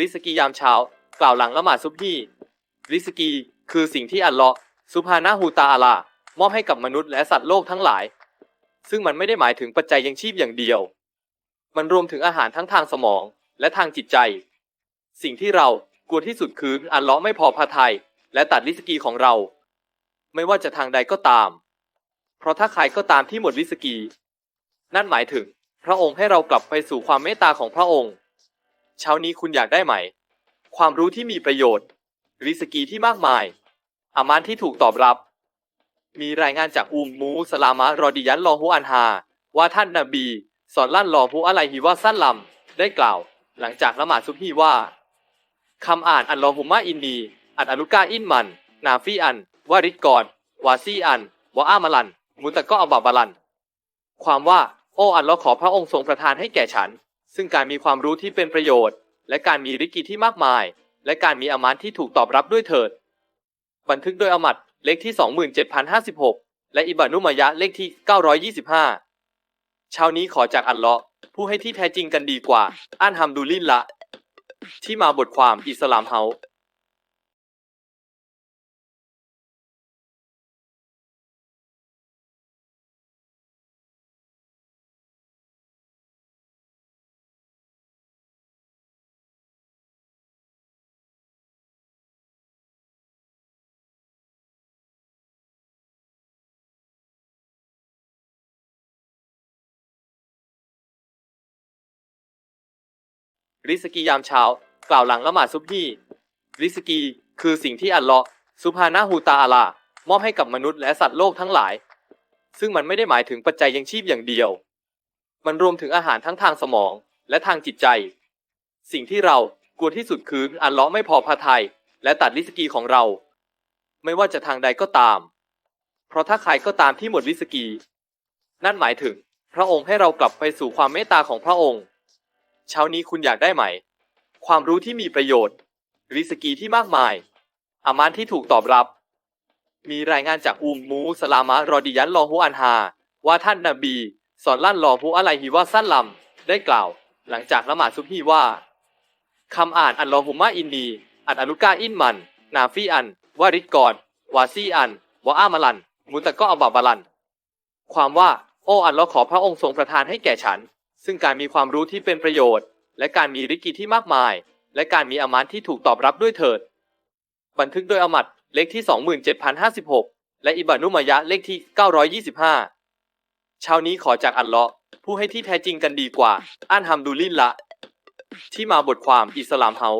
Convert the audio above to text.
ริสกียามเช้า กล่าวหลังละหมาดซุบฮีริสกี คือสิ่งที่อัลเลาะห์ซุบฮานะฮูตาอาลามอบให้กับมนุษย์และสัตว์โลกทั้งหลาย ซึ่งมันไม่ได้หมายถึงปัจจัยยังชีพอย่างเดียว มันรวมถึงอาหารทั้งทางสมองและทางจิตใจ สิ่งที่เรากลัวที่สุดคืออัลเลาะห์ไม่พอพระทัยและตัดริสกีของเรา ไม่ว่าจะทางใดก็ตาม เพราะถ้าใครก็ตามที่หมดริสกี นั่นหมายถึง พระองค์ให้เรากลับไปสู่ความเมตตาของพระองค์ เช้านี้คุณอยากได้ไหม ความรู้ที่มีประโยชน์ ริสกีที่มากมาย อามานที่ถูกตอบรับ มีรายงานจากอุมมูสลามะรอดิยันลอฮุอันฮา ว่าท่านนาบีสอนลั่นลอฮุอะลัยฮิวะซัลลัมได้กล่าว หลังจากละหมาดซุบฮีว่าคำอ่านอัลลอฮุมะอินนีอัดอนุกาอินมัน นาฟีอัน วาริดกอนวาซีอันวะอามาลัน มุตะก็อับบาบาลัน ความว่า โอ้อัลลอฮ์ขอพระองค์ทรงประทานให้แก่ฉัน ซึ่งการมีความรู้ที่เป็นประโยชน์ และการมีริกิที่มากมาย และการมีอามันที่ถูกตอบรับด้วยเถิด บันทึกโดยอามัดเลขที่ 27,056 และอิบานุมายะเลขที่ 925 เช้านี้ขอจากอัลเลาะห์ผู้ให้ที่แท้จริงกันดีกว่า อ่านฮัมดูลิลละ ที่มาบทความอิสลามเฮา ริสกียามเช้า กล่าวหลังละหมาดซุบฮีริสกี คือสิ่งที่อัลเลาะห์ซุบฮานะฮูตาอาลามอบให้กับมนุษย์และสัตว์โลกทั้งหลาย ซึ่งมันไม่ได้หมายถึงปัจจัยยังชีพอย่างเดียว มันรวมถึงอาหารทั้งทางสมองและทางจิตใจ สิ่งที่เรากลัวที่สุดคืออัลเลาะห์ไม่พอพระทัยและตัดริสกีของเรา ไม่ว่าจะทางใดก็ตาม เพราะถ้าใครก็ตามที่หมดริสกี นั่นหมายถึง พระองค์ให้เรากลับไปสู่ความเมตตาของพระองค์ เช้านี้คุณอยากได้ไหม ความรู้ที่มีประโยชน์ ริสกีที่มากมาย อามานที่ถูกตอบรับ มีรายงานจากอุมมูสลามะรอดิยันลอฮุอันฮา ว่าท่านนาบี สอนลั่นลอฮุอะลัยฮิวะซัลลัมได้กล่าว หลังจากละหมาดซุบฮีว่าคำอ่านอัลลอฮุมะอินนีอัดอนุกาอินมัน นาฟีอัน วาริดกอนวาซีอันวะอามาลัน มุตะก็อับบาบาลัน ความว่า โอ้อัลลอขอพระองค์ทรงประทานให้แก่ฉัน ซึ่งการมีความรู้ที่เป็นประโยชน์ และการมีริกิที่มากมาย และการมีอามันที่ถูกตอบรับด้วยเถิด บันทึกโดยอามัดเลขที่ 27,056 และอิบานุมายะเลขที่ 925 เช้านี้ขอจากอัลเลาะห์ผู้ให้ที่แท้จริงกันดีกว่าอันฮัมดูลิลละ ที่มาบทความอิสลามเฮา